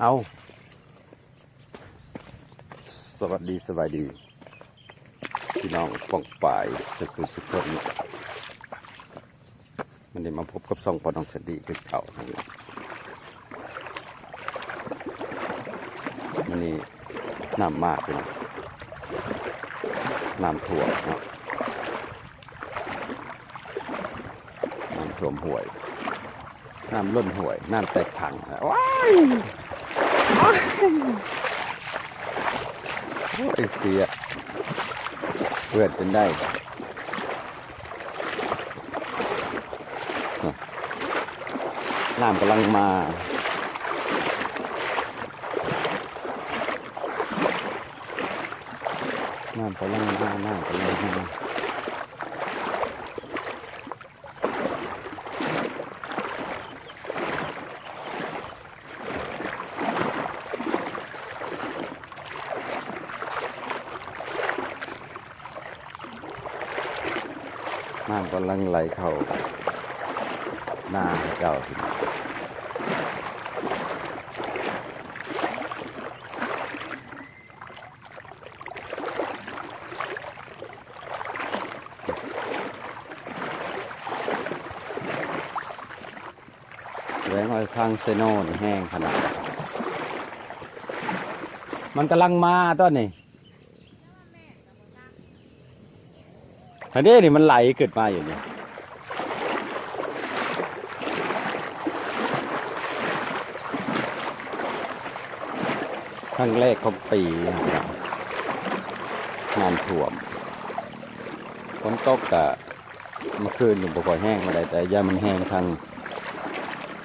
เอาสวัสดีสบายดี พี่น้องป้องป่ายสกุลสุขนมันได้มาพบกับสองปอนองสดีคือเก่าครับมันนี่น้ำมากเลยน้ำท่วมนะน้ำท่วมห่วย น้ำล้นห่วย น้ำแตกถังว้าย โอ้ยเสียเพื่อนจนได้น้ำกำลังมาน้ำกำลังมาน้ำกำลังมา น้ำกำลังไหลเข้าหน้าเจ้าทีแหวงเอาข้างเซโน่แห้งขนาด มันกำลังมาตอนนี้ อันนี้นี่มันไหลเกิดมาอยู่เนี่ยครั้งแรกของปีนะครับงานท่วมฝนตกกะเมื่อคืนอยู่บ่ค่อยแห้งมาได้แต่ยามันแห้งทาง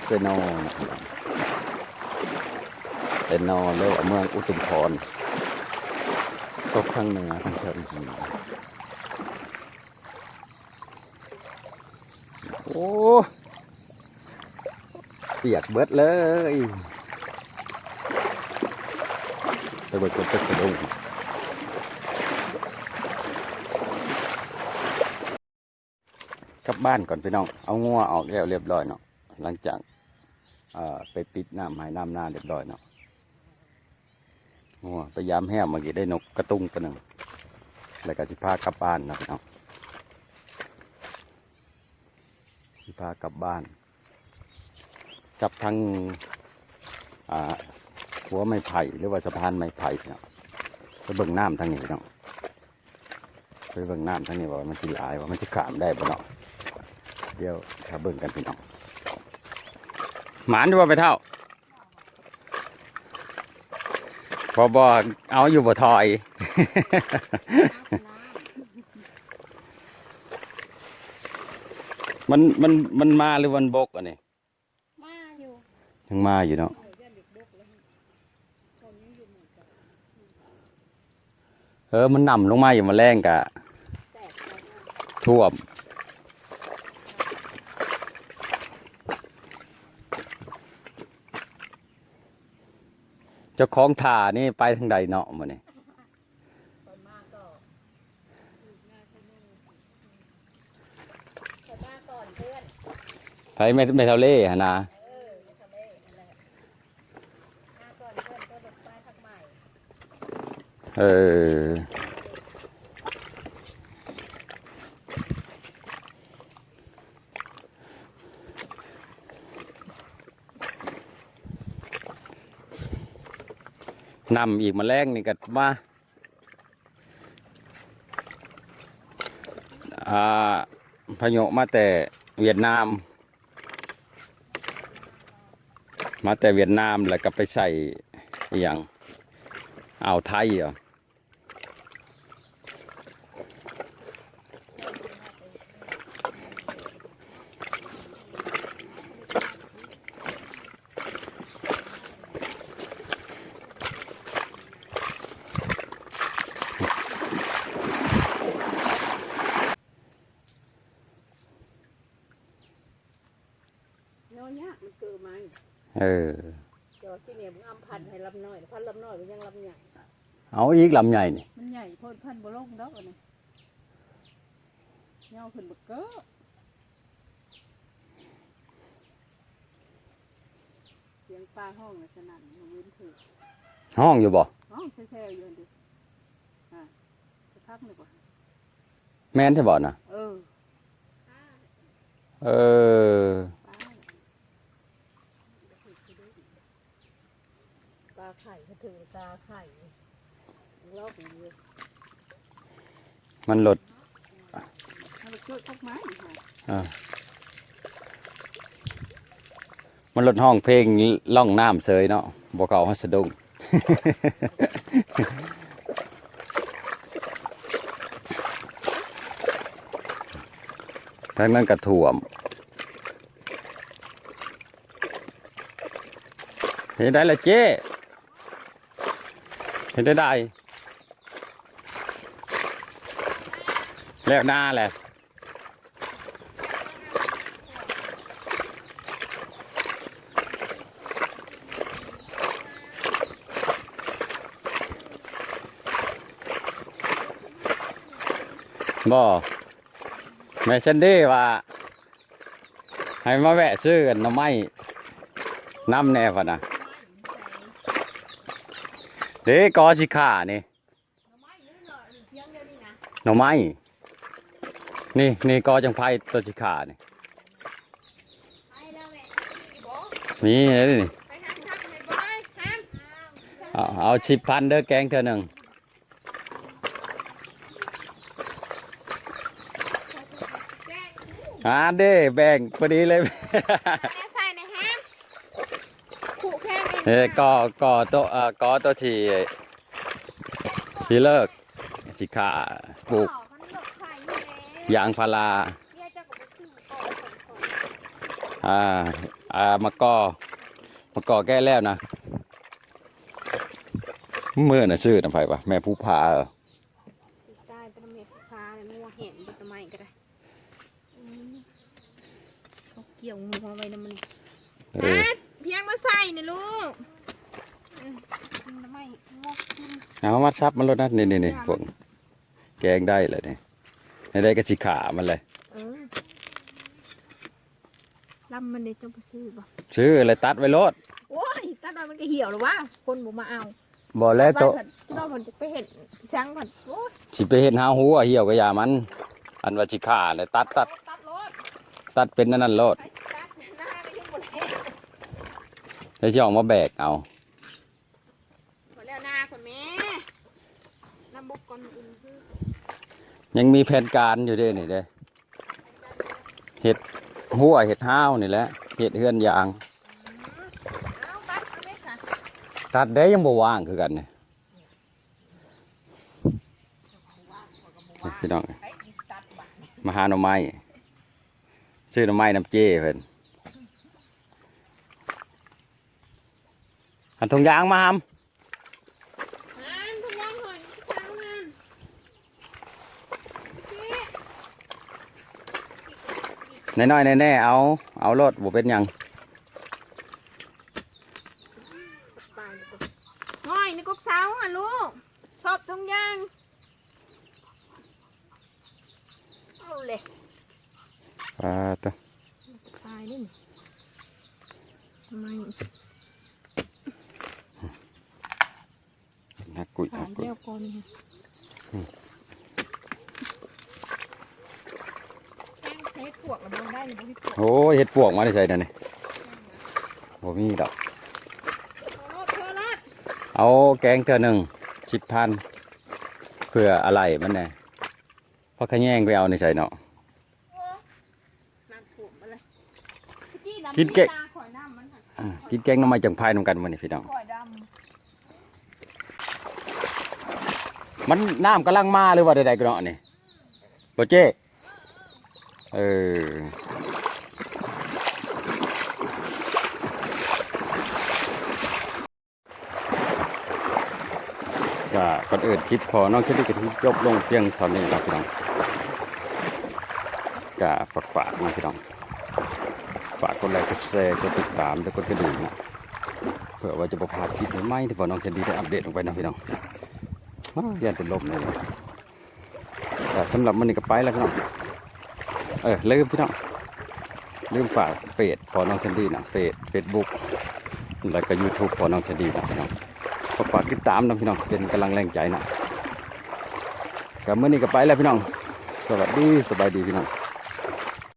เซโนนเซโนเลยเมืองอุตุมพรตกทางเหนือทางเชิงเหนื อ้เปียกเบิดเลยไปเบิกคนเป็นกระดงกลับบ้านก่อนพี่น้อง เอางัวออกแล้วเรียบร้อยเนาะ หลังจากไปปิดน้ำหายน้ำหน้าเรียบร้อยเนาะงัวพยายามแห้วเมื่อกี้ได้นกกระตุ้งตัวหนึ่งแล้วก็สิพากลับบ้านนะพี่น้อง สิพากลับบ้าน กับทางหัวไม้ไผ่หรือว่าสะพานไม้ไผ่เนาะไปเบิ่งน้ำทางนี้เนาะไปเบิ่งน้ำทางนี้ว่ามันสิหลายว่ามันจะขามได้บ่เนาะเดี๋ยวถ้าเบิ่งกันพี่น้องหมานดูว่าไปเท่าพอบอกเอาอยู่บ่ทอย มันมันมันมาหรือมันบกอันนี้มาอยู่ยังมาอยู่เนาะเออมันนำลงมาอยู่มาแรงกะแตกไปนะท่วมเจ้าของถ่านี่ไปทางใดเนาะมันนี่คนมาก็คนมาก่อนเพื่อน ใช้ไม่ไม่เท่าเล่หนะเออนำอีกมาแรงนี่กัดมาอ่าพยโยมาแต่เวียดนาม มาแต่เวียดนามแล้วก็ไปใส่อย่างอ่าวไทยอะนาะยากมันเกิดมา เออเดี๋ยวที่เนี่ยมึงอำพันธุ์ให้ลำน้อย พันธุ์ลำน้อยมันยังลำใหญ่ เอาอีกลำใหญ่นี่มันใหญ่โพดพันธุ์บ่ลงดอกอันนี้เงาขึ้นบักเก้อเสียงเป็นปลาห้องลักษณะมันเว้นถือห้องอยู่บ่ห้องแช่ๆอยู่ดิอ่าจะพักหนึ่งก่อนแม่นใช่บ่น่ะ เออ เออ ปลาไข่ก็ ถือปลาไข่รอบอย่างเงี้มันหลดให้เราช่วยทักไม้อ่ามันหลดห้องเพลงล่องน้ำเสยเนาะบ่เขาฮัสดุงทางนั้นกระถ่วมเห็นได้ละเจ้ เห็นได้ได้แล้วหน้าแหละบ่แม่ชันดีว่า ให้มาแวะซื้อกันหน่อไม้น้ำแน่พะนะ เด้กอสิขานี่หน่อไม้ นี่นี่กอจังไพตัวสิขานี่นี่นี่เอาเอาสิบพันเด้อแกงเธอหนึ่งอ่าเด้แบ่งพอดีเลย แม่ใส่ในแฮม ขู่แค่นี้เอ้ยก่อก่อตัวเอ่อก่อตัวที่ที่เลิกที่ขาปลูกมันหลบไข่อยู่แล้วยางพาราแยกจะกับชื่อก่อนก่อนอ่าอ่ามะกอมะกอแก้แล้วนะเมื่อน่ะชื่อนะไผปะแม่ผู้พาเหรอสิได้ตะเม็ดฟ้าเนี่ยมัวเห็นบทไม้ก็ได้อืมเขาเกี่ยวงัวไว้นะมันเออเพี ยงมาใส่นะลูกเออทำไมงกกินเอามาซับมันรถนะนี่นี่นี่พวกแกงได้เลยนี่ให้ได้ก็สิขามันเลยเออลำมันเด็กจะไปซื้อป่ะซื้ออะไรตัดไว้รถโอ้ยตัดมามันก็เหี่ยวหรือวะคนบ่มาเอาบ่แล้วโตะเราผนไปเห็นช้างผันโอ้ยสิไปเห็นหาหัวเหี่ยวก็อย่ามัน อันว่าสิขาเลยตัดตัดตัดรถตัดเป็นนั่นนั่นโลด ไปตัดหน้าก็ยังหมดแล้ว แล้วจะออกมาแบกเอาหมดแล้วหน้าคนแม่น้ำบุกก่อนอื่นคือยังมีแผนการอยู่เด้นี่เด้เห็ดหัวเห็ดห้าวนี่แหละเห็ดเฮือนยาง เอาตัดเอาไหมคะตัดได้ยังบ่ว่างคือกันนี่พี่น้อง ไปตัดบ้านมาหาหน่อไม้ซื้อหน่อไม้น้ำเจ้เพิ่น อันทงยางมาหามอ่านทุกอย่างหน่อยช้างมันพี่น้อยๆแน่ๆเอา เอารถบ่เป็นหยังไปน้อยนี่กุ๊กสาวอะลูก ชอบทุกอย่างเอาเลยอ่าตัวตายนี่ทำไม นักกุยผ่านันกกุยเที่ยวก่อนนี่แป้งใช้ขวดระเบิดได้หรือไม่ขวดโอ้ยเห็ดปวกมาได้ใส่นั่นนี่บ่มีดอกโอ้เธอละเอาแกงเทื่อหนึ่งสิบพันเพื่ออะไรมันแน่เพราะขะแยงไปเอาในใส่เนาะน้ำขวดมาเลยกินเก๊กข่อยน้ำมันน่ะอ่ากินแกงหน้ำไม้จังพายนำกันมันนี่พี่น้อง ข่อยด มันน้ำกำลังมาหรือว่าใดๆก็เนาะนี่บ่เจ้เออก็ก่อนอื่นคลิปพอน้องคิดที่จะจบลงเพียงเท่านี้ครับพี่น้องก็ฝากฝากนะพี่น้องฝากกดไลค์กดแชร์กดติดตามและกดกระดิ่งนะเพื่อว่าจะประพาดคลิปใหม่ๆที่พอน้องแคนดี้ได้อัปเดตลงไปนะพี่น้อง ย่านเป็นลมเลยแต่สำหรับมันนี่ก็ไปแล้วพี่น้องเออลืมพี่น้องลืมฝากเฟซพอน้องชันดีนะเฟซเฟซบุ๊กแล้วก็ยูทูบพอน้องชันดีนะพี่น้องฝากติดตามนะพี่น้องเป็นกำลังแรงใจนะกับเมื่อนี้ก็ไปแล้วพี่น้อง สวัสดีสบายดีพี่น้อง